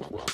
ถ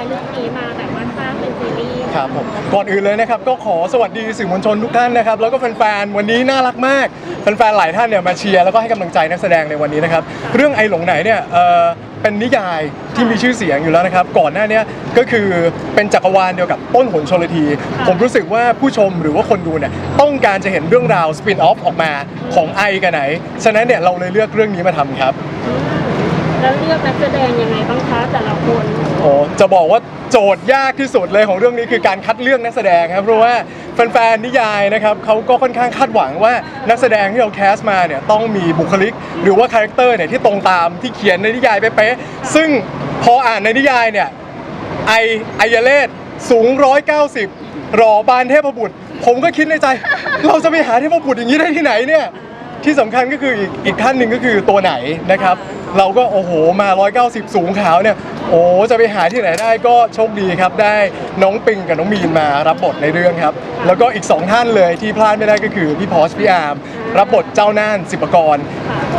ายเรื่องนี้มาแบบว่าสร้างเป็นซีรีส์ครับผมก่อนอื่นเลยนะครับก็ขอสวัสดีสื่อมวลชนทุกท่านนะครับแล้วก็แฟนๆวันนี้น่ารักมากแฟนๆหลายท่านเนี่ยมาเชียร์แล้วก็ให้กำลังใจนักแสดงในวันนี้นะครับเรื่องไอหลงไหนเนี่ยเอ่อเป็นนิยายที่มีชื่อเสียงอยู่แล้วนะครับ ก่อนหน้าเนี้ก็คือเป็นจักรวาลเดียวกับต้นหนชลที ผมรู้สึกว่าผู้ชมหรือว่าคนดูเนี่ยต้องการจะเห็นเรื่องราวสปินออฟออกมาของไอกันไหน ฉะนั้นเนี่ยเราเลยเลือกเรื่องนี้มาทำครับอืม แล้วเลือกนักแสดงยังไงบ้างคะแต่ละคนโอ้จะบอกว่าโจทย์ยากที่สุดเลยของเรื่องนี้คือการคัดเลือกนักแสดงครับเพราะว่าแฟนๆนิยายนะครับเขาก็ค่อนข้างคาดหวังว่านักแสดงที่เราแคสมาเนี่ยต้องมีบุคลิก หรือว่าคาแรคเตอร์เนี่ยที่ตรงตามที่เขียนในนิยายเป๊ะๆซึ่งพออ่านในนิยายเนี่ยไอไอยเลศสูง 190หล่อบานเทพบุตร ผมก็คิดในใจ เราจะไปหาเทพบุตรอย่างนี้ได้ที่ไหนเนี่ยที่สำคัญก็คืออีกอีกท่านหนึ่งก็คือตัวไหนนะครับ เราก็โอ้โหมา 190 สูงขาวเนี่ย โอ้จะไปหาที่ไหนได้ก็โชคดีครับ ได้น้องปิงกับน้องมีนมารับบทในเรื่องครับ แล้วก็อีก 2 ท่านเลยที่พลาดไม่ได้ก็คือพี่พอชพี่อาร์มรับบทเจ้าน่านสิบกร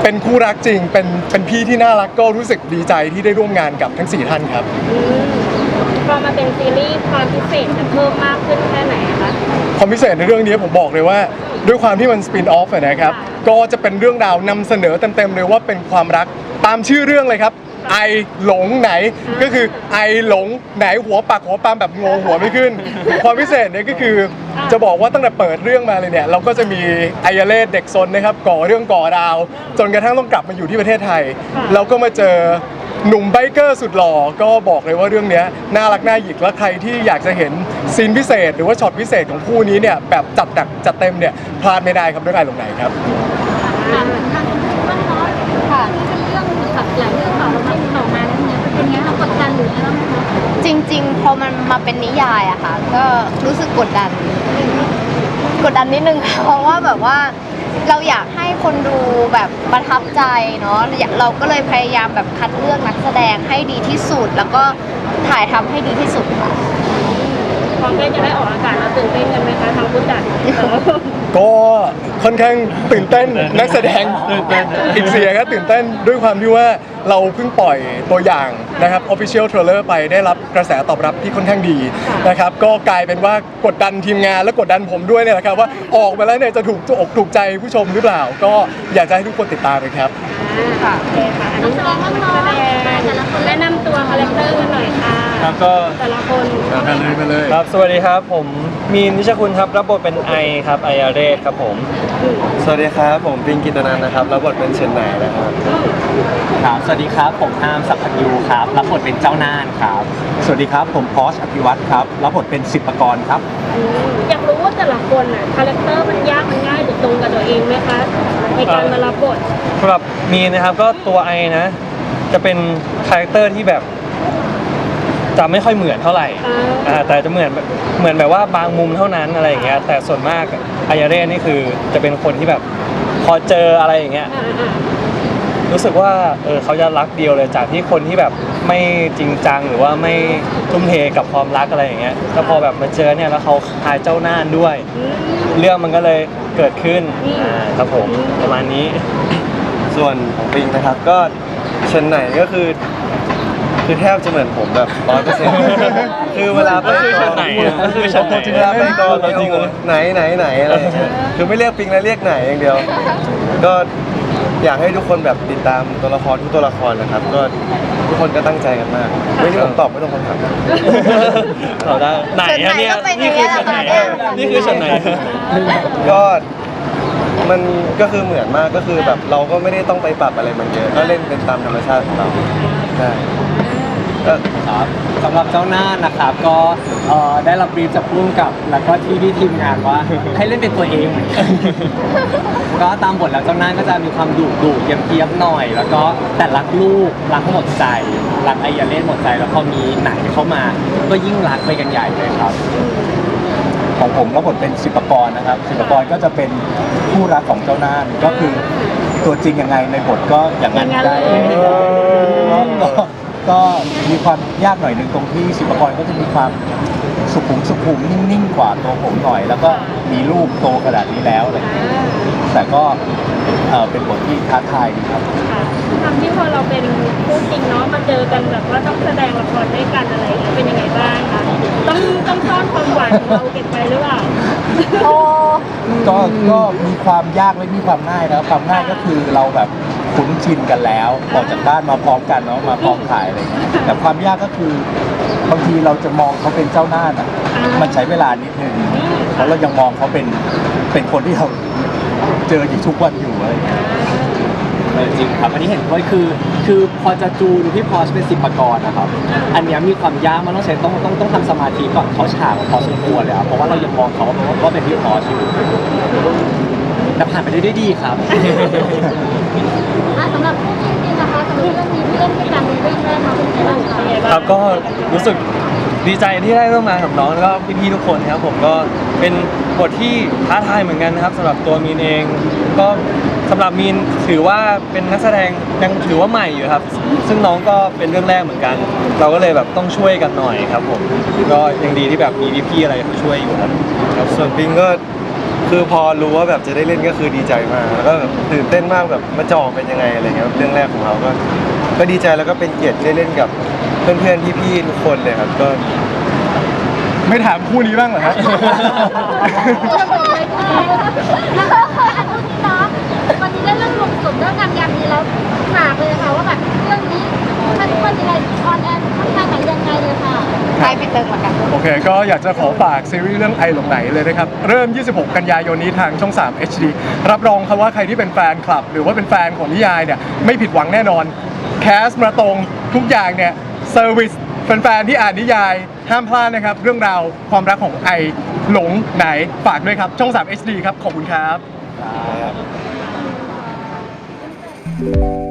เป็นคู่รักจริงเป็นเป็นพี่ที่น่ารักก็รู้สึกดีใจที่ได้ร่วมงานกับทั้ง 4 ท่านครับ อืมพอมาเป็นซีรีส์ความพิเศษจะเพิ่มมากขึ้นแค่ไหนอะคะ ความพิเศษในเรื่องนี้ผมบอกเลยว่า ด้วยความที่มันสปินออฟนะครับก็จะเป็นเรื่องราวนำเสนอเต็มๆเลยว่าเป็นความรักตามชื่อเรื่องเลยครับ ไอหลงไหนก็คือไอหลงไหนหัวปักหัวปามแบบงงหัวไม่ขึ้น ความพิเศษเนี่ยก็คือจะบอกว่าตั้งแต่เปิดเรื่องมาเลยเนี่ยเราก็จะมีไอยเลศเด็กซนนะครับก่อเรื่องก่อราว จนกระทั่งต้องกลับมาอยู่ที่ประเทศไทยแล้วก็มาเจอ หนุ่มไบเกอร์สุดหล่อก็บอกเลยว่าเรื่องเนี้ยน่ารักน่าหยิกและใครที่อยากจะเห็นซีนพิเศษ หรือว่าช็อตพิเศษของคู่นี้เนี่ยแบบจัดหนักจัดเต็มเนี่ยพลาดไม่ได้ครับเรื่องไอหลงไหนครับทางทางบ้านเนาะค่ะที่เป็นเรื่องแบบหลายเรื่องต่อมาต่อมาแล้วเนี่ยเป็นไงคะกดดันหรืออะไรบ้างไหมคะจริง ๆ พอมันมาเป็นนิยายอะค่ะ ก็รู้สึกกดดัน กดดันนิดนึง เพราะว่าแบบว่า เราอยากให้คนดูแบบประทับใจเนาะเราก็เลยพยายามแบบคัดเลือกนักแสดงให้ดีที่สุด แล้วก็ถ่ายทำให้ดีที่สุดค่ะ ความใกล้จะได้ออกอากาศแล้วตื่นเต้นกันไหม ผู้จัดแต่ละคนก็ค่อนข้างตื่นเต้นนักแสดงอีกเสียงก็ตื่นเต้นด้วยความที่ว่าเราเพิ่งปล่อยตัวอย่างนะครับ Official Trailer ไปได้รับกระแสตอบรับที่ค่อนข้างดีนะครับก็กลายเป็นว่ากดดันทีมงานและกดดันผมด้วยเนี่ยแหละครับว่าออกมาแล้วเนี่ยจะถูกอกถูกใจผู้ชมหรือเปล่า ก็อยากจะให้ทุกคนติดตามเลยครับ ค่ะโอเคค่ะอันนี้น้องน้องแสดงแต่ละคนแนะนำตัวคาแรคเตอร์กันหน่อยค่ะครับก็ แต่ละคนมาเลยมาเลยครับ สวัสดีครับ ผมมีนนิชคุณครับ รับบทเป็นไอครับ ไออาเรศครับผม สวัสดีครับผมปิงกิตนันท์นะครับรับบทเป็นเชนไนนะครับ ครับ สวัสดีครับ ผมฮามสัพพัญยูครับ รับบทเป็นเจ้าน่านครับ สวัสดีครับ ผมพอชอภิวัตรครับ รับบทเป็นสิบปกรครับ อืมอยากรู้ว่าแต่ละคนอะคาแรคเตอร์มันยากมันง่ายหรือตรงกับตัวเองไหมคะ ในการมารับบทสำหรับมีนนะครับก็ตัวไอนะ จะเป็นคาแรคเตอร์ที่แบบจะไม่ค่อยเหมือนเท่าไหร่อ่าอ่าแต่จะเหมือนเหมือนแบบว่าบางมุมเท่านั้นอะไรอย่างเงี้ยแต่ส่วนมากไออาเรศนี่คือจะเป็นคนที่แบบพอเจออะไรอย่างเงี้ยอ่าอ่า รู้สึกว่าเออเขาจะรักเดียวเลยจากที่คนที่แบบไม่จริงจังหรือว่าไม่ทุ่มเทกับความรักอะไรอย่างเงี้ยแล้วพอแบบมาเจอเนี่ยแล้วเขาหายเจ้าน่านด้วยอืมเรื่องมันก็เลยเกิดขึ้นอืมอ่าครับผมประมาณนี้ ส่วนของปิงนะครับก็เชนไนก็คือ คือแทบจะเหมือนผมแบบร้อยเปอร์เซ็นต์คือเวลาไปก็คือเชนไนอะก็คือเชนไนเวลาไปกองตัวจริงเลยไหนไหนไหนอะไรอย่างเงี้ยคือไม่เรียกปิงแล้วเรียกไหนอย่างเดียว ก็ อยากให้ทุกคนแบบติดตามตัวละครทุกตัวละครนะครับ ก็ทุกคนก็ตั้งใจกันมากไม่ที่ผมตอบไม่ต้องคำถามนะเราได้ ไหนอะเนี่ยเชนไนก็เป็นนี่คือเชนไนอย่างเงี้ยแหละค่ะนี่คือเชนไนก็มันก็คือเหมือนมากก็คือแบบเราก็ไม่ได้ต้องไปปรับอะไรมันเยอะก็เล่นเป็นตามธรรมชาติของเราใช่ก็ ครับสำหรับเจ้าหน้านะครับก็เอ่อได้รับบรีฟจากพุ่มกับ แล้วก็ที่พี่ทีมงานว่า ให้เล่นเป็นตัวเองเหมือนกันก็ตามบทแล้วเจ้าหน้าก็จะมีความดุดุเยียมๆหน่อย แล้วก็แต่รักลูกรักหมดใจรักไอยาเล่นหมดใจ แล้วพอมีหนังเข้ามา ก็ยิ่งรักไปกันใหญ่เลยครับ ของผมรับบทเป็นศิปกรนะครับศิปกรก็จะเป็นคู่รักของเจ้าน่านก็คือตัวจริงยังไงในบทก็อย่างนั้นได้ก็ ก็ก็มีความยากหน่อยหนึ่งตรงที่ศิปกรก็จะมีความสุขุมสุขุมนิ่งๆกว่าตัวผมหน่อย แล้วก็มีลูกโตขนาดนี้แล้วอะไรอย่างเงี้ยแต่ก็เอ่อเป็นบทที่ท้าทายดีครับ ค่ะทำที่พอเราเป็นคู่จริงเนาะมาเจอกันแบบว่าต้องแสดงละครด้วยกันอะไรอย่างเงี้ยเป็นยังไงบ้างคะต้องต้องซ่อนความหวานของเราเก็บไว้หรือเปล่าโอ้ก็ก็มีความยากและมีความง่ายนะครับความง่ายก็คือเราแบบ คุ้นชินกันแล้วออกจากบ้านมาพร้อมกันเนาะมาพร้อมถ่ายอะไรเงี้ยแต่ความยากก็คือบางทีเราจะมองเขาเป็นเจ้าหน้าอะมันใช้เวลานิดนึงเพราะเรายังมองเขาเป็นเป็นคนที่เราเจออยู่ทุกวันอยู่อะไรเงี้ยจริงครับอันนี้เห็นด้วยคือคือพอจะจูนพี่พอชเป็นสิบประกรนะครับ อันนี้มีความยากมันต้องใช้ต้องต้องต้องทำสมาธิก่อนเขาฉากพอสมควรเลยครับเพราะว่าเรายังมองเขาว่าว่าเป็นพี่พอชอยู่ แต่ผ่านไปได้ด้วยดีครับ อะสำหรับคู่จริงๆนะคะสำหรับเรื่องนี้ที่เล่นด้วยกันเรื่องแรกมาเป็นยังไงบ้างคะครับก็รู้สึกดีใจที่ได้ร่วมงานกับน้องแล้วก็พี่ๆทุกคนครับผมก็เป็นบทที่ท้าทายเหมือนกันนะครับสำหรับตัวมีนเอง ก็สำหรับมีนถือว่าเป็นนักแสดงยังถือว่าใหม่อยู่ครับ ซึ่งน้องก็เป็นเรื่องแรกเหมือนกัน เราก็เลยแบบต้องช่วยกันหน่อยครับผมก็ยังดีที่แบบมีพี่ๆอะไรมาช่วยอยู่ครับ ครับส่วนปิงก็ คือพอรู้ว่าแบบจะได้เล่นก็คือดีใจมากแล้วก็แบบตื่นเต้นมากแบบมาจองเป็นยังไงอะไรเงี้ยเรื่องแรกของเราก็ ก็ดีใจแล้วก็เป็นเกียรติได้เล่นกับเพื่อนๆพี่ๆทุกคนเลยครับก็ ไม่ถามคู่นี้บ้างเหรอฮะ วันนี้ได้เรื่องรวมสมเรื่องงานยามดีแล้วฝากเลยค่ะว่าแบบเรื่องนี้ มันมันยังไงออนแอร์ข้างทางไหนยังไงเลยค่ะให้พี่เติงละกันโอเค ก็อยากจะขอฝากซีรีส์เรื่องไอหลงไหนเลยนะครับ เริ่ม 26 กันยายนนี้ทางช่อง 3 HD รับรองครับว่าใครที่เป็นแฟนคลับ หรือว่าเป็นแฟนของนิยายเนี่ยไม่ผิดหวังแน่นอน แคสมาตรงทุกอย่างเนี่ยเซอร์วิสแฟนๆที่อ่านนิยายห้ามพลาดนะครับ เรื่องราวความรักของไอหลงไหนฝากด้วยครับ ช่อง 3 HD ครับ ขอบคุณครับ